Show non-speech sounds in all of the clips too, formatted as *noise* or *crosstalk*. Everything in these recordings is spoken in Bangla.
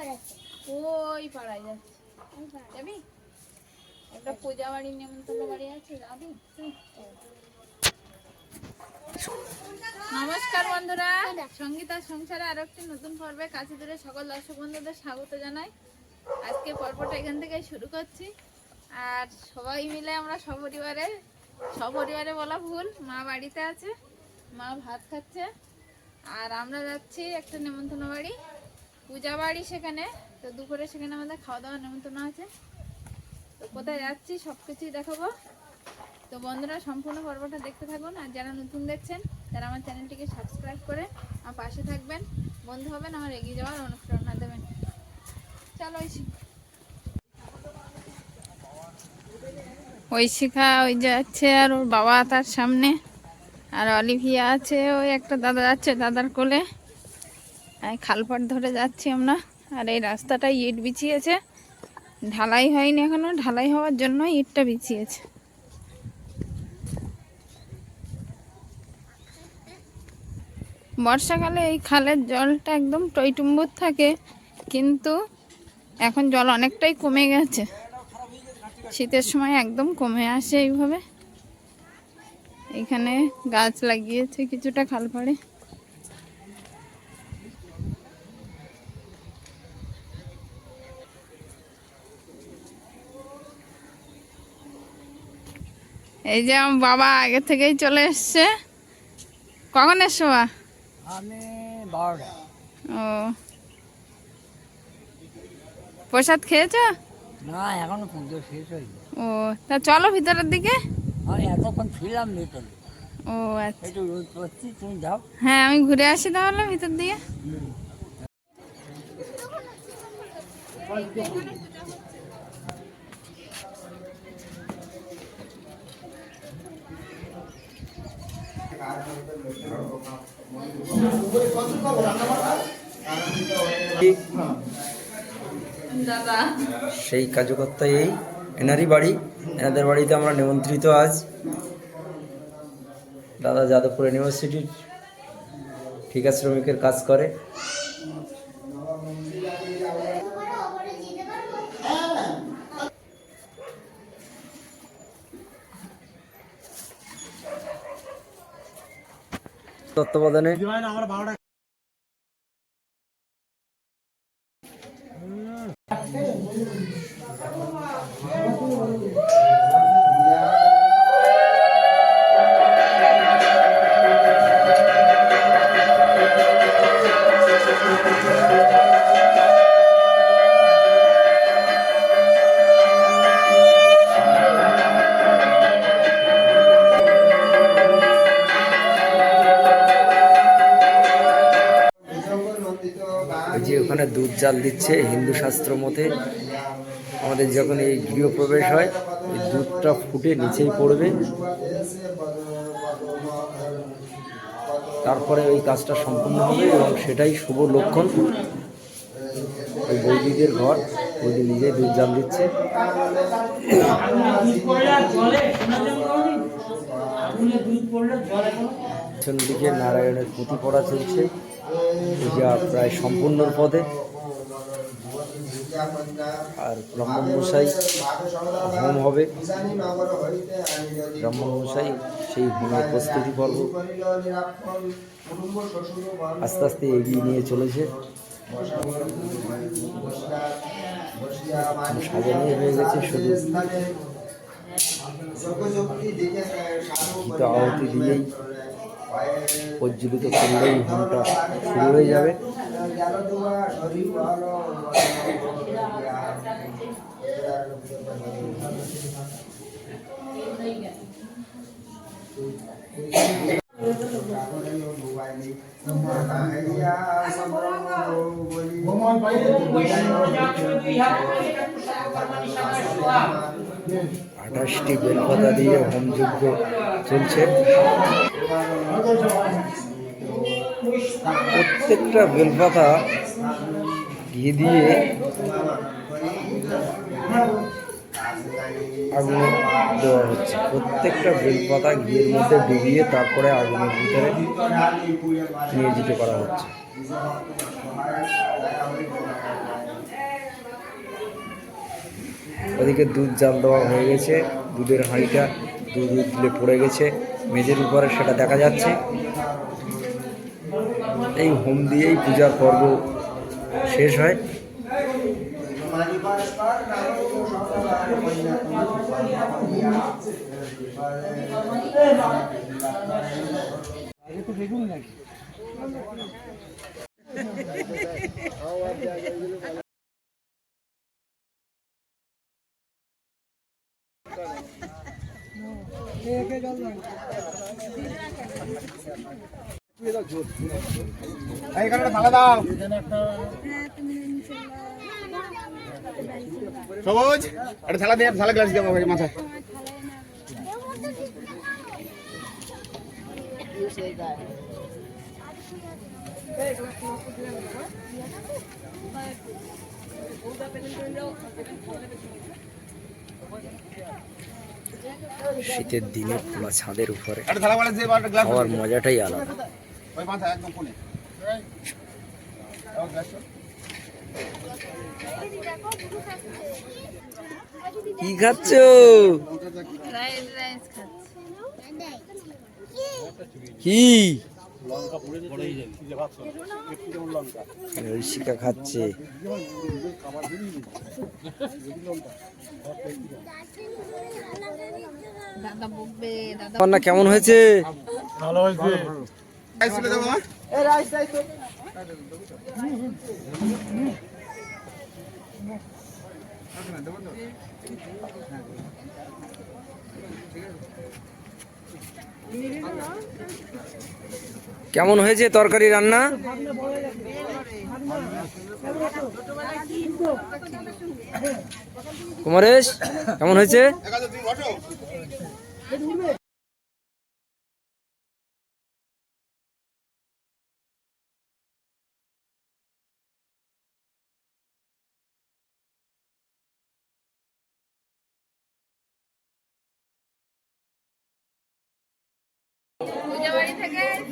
ওই পাড়ায় যাচ্ছি। যাবি? একটা পূজা বাড়ির নেমন্তন্ন বাড়ি আছে যাবি? নমস্কার বন্ধুরা। সঙ্গীতা সংসারে আরও একটি নতুন পর্বে কাছে দূরে সকল দর্শক বন্ধুদের স্বাগত জানাই। আজকে পর্বটা এখান থেকে শুরু করছি। আর সবাই মিলে আমরা সপরিবারে সপরিবারে বলা ভুল মা বাড়িতে আছে মা ভাত খাচ্ছে। আর আমরা যাচ্ছি একটা নেমন্তন্ন বাড়ি। পূজা বাড়ি সেখানে, তো দুপুরে সেখানে আমাদের খাওয়া দাওয়া নেমন্তন্ন আছে। তো কোথায় যাচ্ছি সব কিছুই দেখাবো। তো বন্ধুরা, সম্পূর্ণ পর্বটা দেখতে থাকুন, আর যারা নতুন দেখছেন, তারা আমার চ্যানেলটিকে সাবস্ক্রাইব করে আমার পাশে থাকবেন। বন্ধু হবেন আমার এগিয়ে যাওয়ার অনুপ্রেরণা দেবেন। চলো ঐশী ঐশিখা ওই যাচ্ছে আর ওর বাবা তার সামনে, আর অলিভিয়া আছে, ওই একটা দাদা যাচ্ছে দাদার কোলে। খালপাট ধরে যাচ্ছি আমরা। আর এই রাস্তাটা ইট বিছিয়েছে। ঢালাই হয়নি এখনও। ঢালাই হওয়ার জন্য ইটটা বিছিয়েছে। বর্ষাকালে এই খালের জলটা একদম টইটুম্বুর থাকে, কিন্তু এখন জল অনেকটাই কমে গেছে। শীতের সময় একদম কমে আসে এইভাবে। এখানে গাছ লাগিয়েছে কিছুটা খাল পাড়ে এই যে আমার বাবা আগে থেকেই চলে এসছে। কখন এসো আমি বারোটা ও। প্রসাদ খেয়েছো? না এখনও পুজো শেষ হয়নি। ও তা চলো ভিতরের দিকে। আমি এতক্ষণ ছিলাম ভেতরে। ও আচ্ছা। একটু রোদ পড়ছি তুমি যাও। হ্যাঁ আমি ঘুরে আসি তাহলে ভিতর দিয়ে সেই কার্যকর্তা এই, এনারই বাড়ি, এনাদের বাড়িতে আমরা নিমন্ত্রিত আজ। দাদা যাদবপুর ইউনিভার্সিটির ঠিকা শ্রমিকের কাজ করে। তত্ত্বাবধানে। ওখানে দুধ জাল দিচ্ছে হিন্দু শাস্ত্র মতে। আমাদের যখন এই গৃহপ্রবেশ হয়, এই দুধটা ফুটে নিচেই পড়বে। তারপরে ওই কাজটা সম্পূর্ণ হবে এবং সেটাই শুভ লক্ষণ। ওই বৈদিকের ঘর, বৈদিক নিজেই দুধ জাল দিচ্ছে। পিছন দিকে নারায়ণের পুঁতি পড়া চলছে। পূজা প্রায় সম্পূর্ণর পথে। আর ব্রহ্মমশাই হোম হবে। ব্রহ্মমশাই সেই হোমের প্রস্তুতি পর্ব আস্তে আস্তে এগিয়ে নিয়ে চলেছে। সাজানোই হয়ে গেছে শুধু। আহতি দিয়েই প্রজ্বলিত করলেই হোমটা শুরু হয়ে যাবে। আঠাশটি বেলপাতা দিয়ে হোমযজ্ঞ চলছে। প্রত্যেকটা বেলপাতা ঘি দিয়ে আগুনে দেওয়া হচ্ছে। প্রত্যেকটা বেলপাতা ঘিয়ের মধ্যে ডুবিয়ে তারপরে আগুনের ভিতরে নিয়োজিত করা হচ্ছে। ওদিকে দুধ জাল দেওয়া হয়ে গেছে। দুধের হাঁড়িটা দুধ উতলে পড়ে গেছে। মেঝের উপরে সেটা দেখা যাচ্ছে। এই হোম দিয়েই পূজার পর্ব শেষ হয়। *laughs* সবুজ একটা থালা দিয়ে থালা গ্লাস দিয়ে মাথায়। শীতের দিনে খোলা ছাদের উপরে খাওয়ার মজাটাই আলাদা। কি খাচ্ছ? রাইস রাইস খাচ্ছি। কি? ঐশিকা খাচ্ছে। রান্না কেমন হয়েছে? রাইস তুলে দাও বাবা কেমন হয়েছে তরকারি রান্না? কুমারেশ কেমন হয়েছে?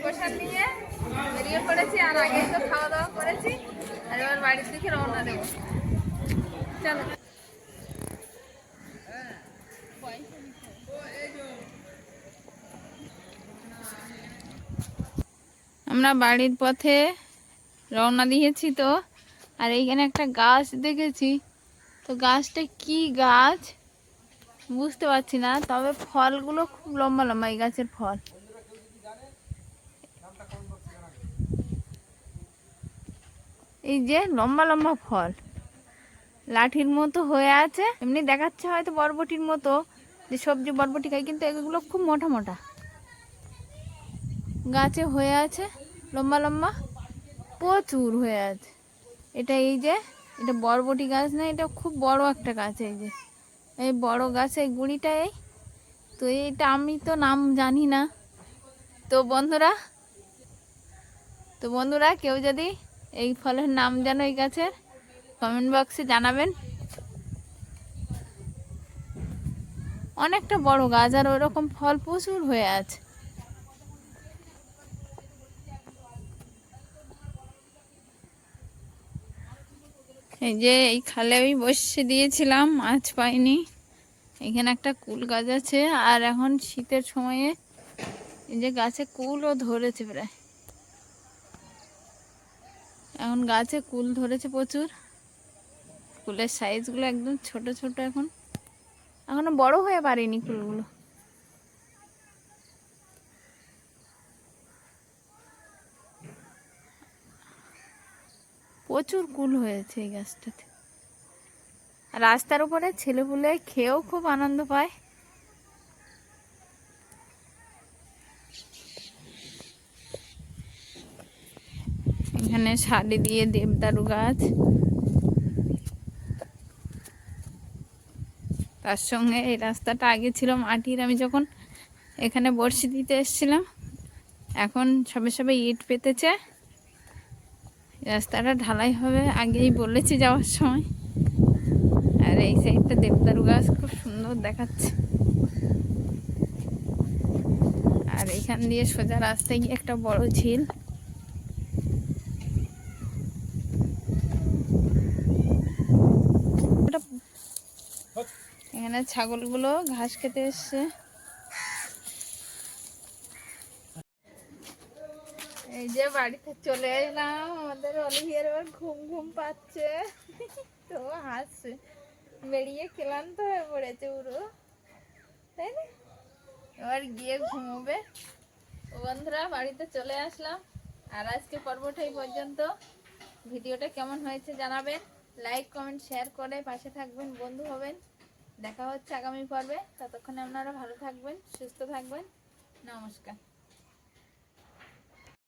প্রসাদ নিয়ে বেরিয়ে পড়েছি, আর তো খাওয়া দাওয়া করেছি, আর এবার বাড়ির রওনা দেবো। চলো। আমরা বাড়ির পথে রওনা দিয়েছি তো, আর এইখানে একটা গাছ দেখেছি। তো গাছটা কি গাছ? বুঝতে পারছি না, তবে ফলগুলো খুব লম্বা লম্বা, এই গাছের ফল। এই যে লম্বা লম্বা ফল। লাঠির মতো হয়ে আছে। এমনি দেখাচ্ছে হয়তো বরবটির মতো যে সবজি, বরবটি খাই কিন্তু এগুলো খুব মোটা মোটা। গাছে হয়ে আছে, লম্বা লম্বা, প্রচুর হয়ে আছে। এটা এই যে, এটা বরবটি গাছ না, এটা খুব বড় একটা গাছ এই যে। এই বড় গাছের গুঁড়িটা এই। তো এইটা আমি তো নাম জানি না। তো বন্ধুরা তো বন্ধুরা কেউ যদি এই ফলের নাম জানো এই গাছের? কমেন্ট বক্সে জানাবেন। অনেকটা বড় গাছ আর ওরকম ফল প্রচুর হয়ে আছে। এই যে এই খালে আমি বসে দিয়েছিলাম, মাছ পাইনি। এখানে একটা কুল গাছ আছে, আর এখন শীতের সময়ে এই যে গাছে কুলও ধরেছে প্রায়। এখন গাছে কুল ধরেছে প্রচুর। কুলের সাইজগুলো একদম ছোট ছোট এখন। এখনও বড় হয়ে পারেনি কুলগুলো। প্রচুর কুল হয়েছে এই গাছটাতে। রাস্তার উপরে ছেলেপুলে খেয়েও খুব আনন্দ পায়। এখানে শাড়ি দিয়ে দেবদারু গাছ। তার সঙ্গে এই রাস্তাটা আগে ছিল মাটির। আমি যখন এখানে বড়শি দিতে এসেছিলাম, এখন সবে সবে ইট পেতেছে। রাস্তাটা ঢালাই হবে আগেই বলেছি যাওয়ার সময়। আর এই সাইডটা দেবদারু গাছ খুব সুন্দর দেখাচ্ছে। আর এখান দিয়ে সোজা রাস্তায় গিয়ে একটা বড় ঝিল এটা- এখানে ছাগলগুলো ঘাস খেতে এসছে। এই যে বাড়িতে চলে এলাম, আমাদের অলিভিয়ার এবার ঘুম ঘুম পাচ্ছে। তো হাসছে। বেরিয়ে ক্লান্ত হয়ে পড়েছে পুরো। তাই না? এবার গিয়ে ঘুমোবে। বন্ধুরা, বাড়িতে চলে আসলাম। আর আজকে পর্বটা পর্যন্ত। ভিডিওটা কেমন হয়েছে জানাবেন। লাইক, কমেন্ট, শেয়ার করে পাশে থাকবেন, বন্ধু হবেন। দেখা হচ্ছে আগামী পর্বে। ততক্ষণে আপনারা ভালো থাকবেন সুস্থ থাকবেন। নমস্কার।